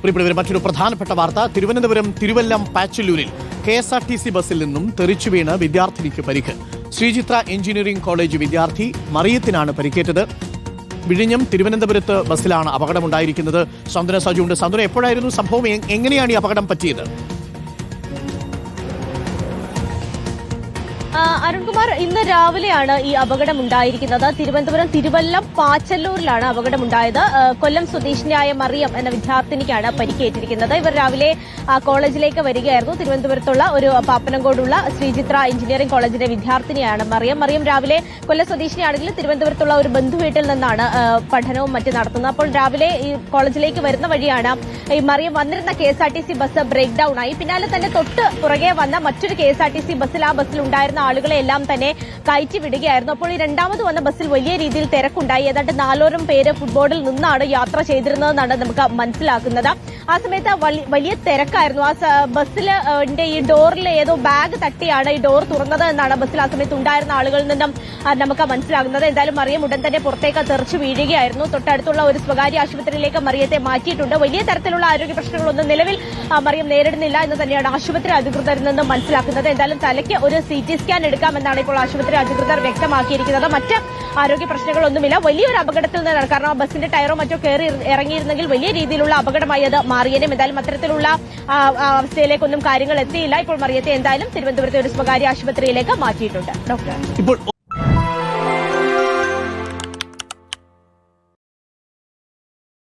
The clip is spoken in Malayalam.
പ്രിയപ്പെട്ടവർ മറ്റൊരു പ്രധാനപ്പെട്ട വാർത്ത. Thiruvananthapuram Thiruvallam പാച്ചല്ലൂരിൽ K S R T C ബസ്സിൽ നിന്നും തെറിച്ചു വീണ് വിദ്യാർത്ഥിനിക്ക് പരിക്ക്. ശ്രീചിത്ര എഞ്ചിനീയറിംഗ് കോളേജ് വിദ്യാർത്ഥി മറിയത്തിനാണ് പരിക്കേറ്റത്. വിഴിഞ്ഞം തിരുവനന്തപുരത്ത് ബസ്സിലാണ് അപകടമുണ്ടായിരിക്കുന്നത്. സൗന്ദര്യ സജുണ്ട് സൗന്ദര്യ എപ്പോഴായിരുന്നു? സംഭവം എങ്ങനെയാണ് ഈ അപകടം പറ്റിയത്? അരുൺകുമാർ ഇന്ന് രാവിലെയാണ് ഈ അപകടം ഉണ്ടായിരിക്കുന്നത് തിരുവനന്തപുരം തിരുവല്ലം പാച്ചല്ലൂരിലാണ് അപകടമുണ്ടായത്. കൊല്ലം സ്വദേശിനിയായ മറിയം എന്ന വിദ്യാർത്ഥിനിക്കാണ് പരിക്കേറ്റിരിക്കുന്നത്. ഇവർ രാവിലെ കോളേജിലേക്ക് വരികയായിരുന്നു. തിരുവനന്തപുരത്തുള്ള ഒരു പാപ്പനംകോടുള്ള ശ്രീചിത്ര എഞ്ചിനീയറിംഗ് കോളേജിലെ വിദ്യാർത്ഥിനിയാണ് മറിയം. മറിയം രാവിലെ കൊല്ലം സ്വദേശിനിയാണെങ്കിൽ തിരുവനന്തപുരത്തുള്ള ഒരു ബന്ധു വീട്ടിൽ നിന്നാണ് പഠനവും മറ്റും നടത്തുന്നത്. അപ്പോൾ രാവിലെ ഈ കോളേജിലേക്ക് വരുന്ന വഴിയാണ് ഈ മറിയം വന്നിരുന്ന കെ ബസ് ബ്രേക്ക് ഡൌൺ ആയി. പിന്നാലെ തന്നെ തൊട്ട് പുറകെ വന്ന മറ്റൊരു കെ ബസ്സിൽ ആ ബസ്സിൽ ഉണ്ടായിരുന്ന ആളുകളെ എല്ലാം തന്നെ കയറ്റി വിടുകയായിരുന്നു അപ്പോൾ ഈ രണ്ടാമത് വന്ന ബസ്സിൽ വലിയ രീതിയിൽ തിരക്കുണ്ടായി. ഏതാണ്ട് നാലോരം പേര് ഫുട്ബോളിൽ നിന്നാണ് യാത്ര ചെയ്തിരുന്നതെന്നാണ് നമുക്ക് മനസ്സിലാക്കുന്നത്. ആ സമയത്ത് വലിയ തിരക്കായിരുന്നു. ആ ബസ്സിലെ ഈ ഡോറിൽ ഏതോ ബാഗ് തട്ടിയാണ് ഈ ഡോർ തുറന്നത് എന്നാണ് ബസ്സിൽ ആ സമയത്ത് ഉണ്ടായിരുന്ന ആളുകളിൽ നിന്നും നമുക്ക് മനസ്സിലാകുന്നത്. എന്തായാലും മറിയം ഉടൻ തന്നെ പുറത്തേക്ക് തെറിച്ചു വീഴുകയായിരുന്നു. തൊട്ടടുത്തുള്ള ഒരു സ്വകാര്യ ആശുപത്രിയിലേക്ക് മറിയത്തെ മാറ്റിയിട്ടുണ്ട്. വലിയ തരത്തിലുള്ള ആരോഗ്യ പ്രശ്നങ്ങളൊന്നും നിലവിൽ മറിയം നേരിടുന്നില്ല എന്ന് തന്നെയാണ് ആശുപത്രി അധികൃതരിൽ നിന്നും മനസ്സിലാക്കുന്നത്. എന്തായാലും തലയ്ക്ക് ഒരു സി ടി സ്കാൻ എടുക്കാമെന്നാണ് ഇപ്പോൾ ആശുപത്രി അധികൃതർ വ്യക്തമാക്കിയിരിക്കുന്നത്. മറ്റ് ആരോഗ്യ പ്രശ്നങ്ങളൊന്നുമില്ല. വലിയൊരു അപകടത്തിൽ നിന്നാണ്. കാരണം ആ ബസിന്റെ ടയറോ മറ്റോ കയറി ഇറങ്ങിയിരുന്നെങ്കിൽ വലിയ രീതിയിലുള്ള അപകടമായി അത് മാറിയേനും എന്തായാലും അത്തരത്തിലുള്ള അവസ്ഥയിലേക്കൊന്നും കാര്യങ്ങൾ എത്തിയില്ല. ഇപ്പോൾ മറിയത്തെ എന്തായാലും തിരുവനന്തപുരത്തെ ഒരു സ്വകാര്യ ആശുപത്രിയിലേക്ക് മാറ്റിയിട്ടുണ്ട്. ഡോക്ടർ. ഇപ്പോൾ